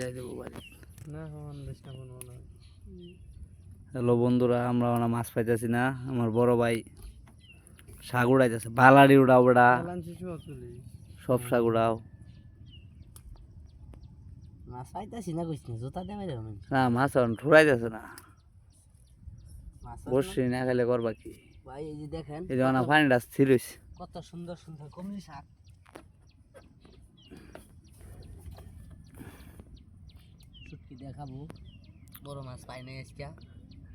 যাই দেবো বাড়ি। না হ্যালো বন্ধুরা আমরা ওনা মাছ পাইতেছি না। আমার বড় ভাই শাক উড়াইতেছে বালারি উড়াও বেড়া। চালান শিশু চলে সব শাক উড়াও। মাছ পাইতাছি না না জুতা দেবে আমি না মাছ এখন ঠুরাইতেছে না। বসছি না খেলে করবা কি? ভাই এই যে দেখেন এই যে পানিটা স্থির হয়েছে কত সুন্দর সুন্দর কমলি শাক শুটকি দেখাবো। বড় মাছ পাই নাই আজকে।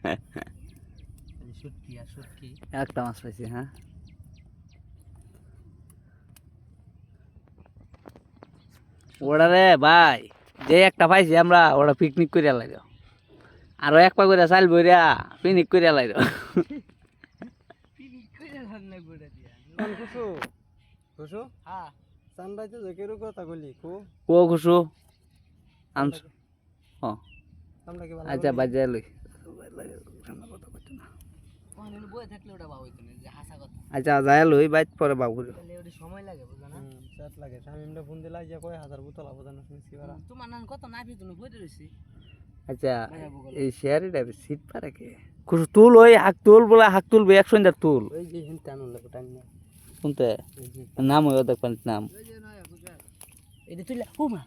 শুটকি আর শুটকি। একটা মাছ পাইছি হ্যাঁ। ওটা রে ভাই যে একটা পাইছি আমরা ওটা পিকনিক করিয়া লাগে আরও এক পা করে চাল বইরা পিকনিক করিয়া লাগে কুসু হ্যাঁ। চান্দাইতে যে কথা কইলি কো? ও খুশু? আনছ ও ভালো আচ্ছা বাজে লই। আচ্ছা যায় লই বাইত পরে বাবু সময় লাগে বুঝো না? চাট লাগে। শামিমটা ফোন দিলা যে কয় হাজার বোতল আবো জানো শুনছি বারা তোমার নান কত? না ফি তুমি বইতে রইছি। আচ্ছা এই শেয়ারিটা সিট পারে কে? তুল ওই হাক তুল বলে হাক তুলবে একশো ইন্টার তুল। ওই যে হিনতে আনুন লাগে টাইম না শুনতে? নাম ওই পানির নাম। এটা তুই ও মা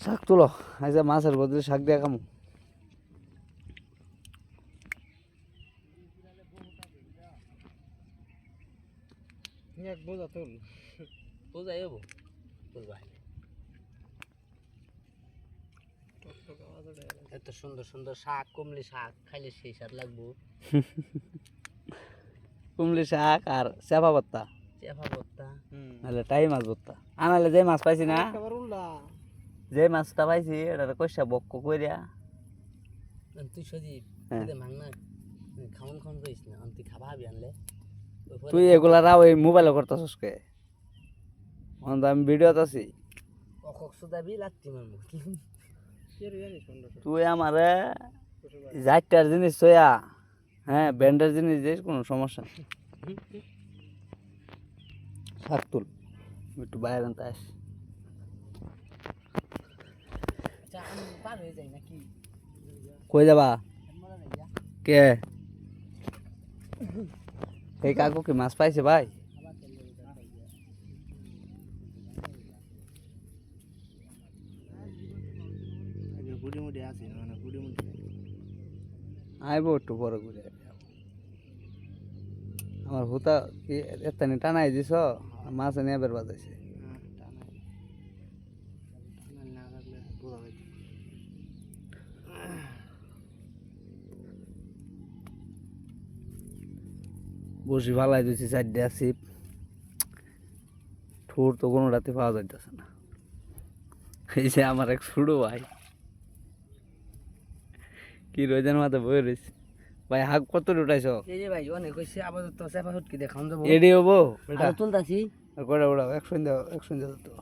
শাক তুলো আচ্ছা মাছের বদলে শাক দিয়া খামু। এক বোঝা তুল এত সুন্দর সুন্দর শাক কমলি শাক খাইলে সেই স্বাদ লাগবো। কুমলি শাক আর চেপা ভত্তা চেপা হুম। নাহলে টাই মাছ ভত্তা আনালে যে মাছ পাইছি না। যে মাছটা পাইছি এটা কইসা বক্ক কইরা। তুই হ্যাঁ। না খাওন খাওন করিস না তুই খাবা হাবি আনলে। তুই এগুলা রাও এই মোবাইলে করতেছস কে? এখন তো আমি ভিডিওতে আছি। অকক সুদাবি লাগতি মার তুই আমারে যাইটার জিনিস সয়া হ্যাঁ ব্যান্ডের জিনিস দিস কোনো সমস্যা নেই। শাক তুল একটু বাইরে আনতে আস আচ্ছা আমি পার হয়ে যাই নাকি কই যাবা। কে? এই কাকু কি মাছ পাইছে ভাই? আইব একটু বড় করে আমার হুতা কি এত্তানি টানাই দিছ? মাছ এনে এবার বাজাইছে না লাগলে বোঝা হইতো বসি ভালাই দিয়েছি চারটে আসি ঠোর তো কোনো রাতে পাওয়া যাইতেছে না। এই যে আমার এক ছুড়ো ভাই। কি রয়েছেন মাথা বয়ে রয়েছে। ভাই হাক কত উঠাইছ? এই যে ভাই অনেক কইছে আপাতত চেপা হুটকি দেখাম যাব এডি হব? তুলতাছি। কয়টা উড়াও একশো দাও একশো দাও তো।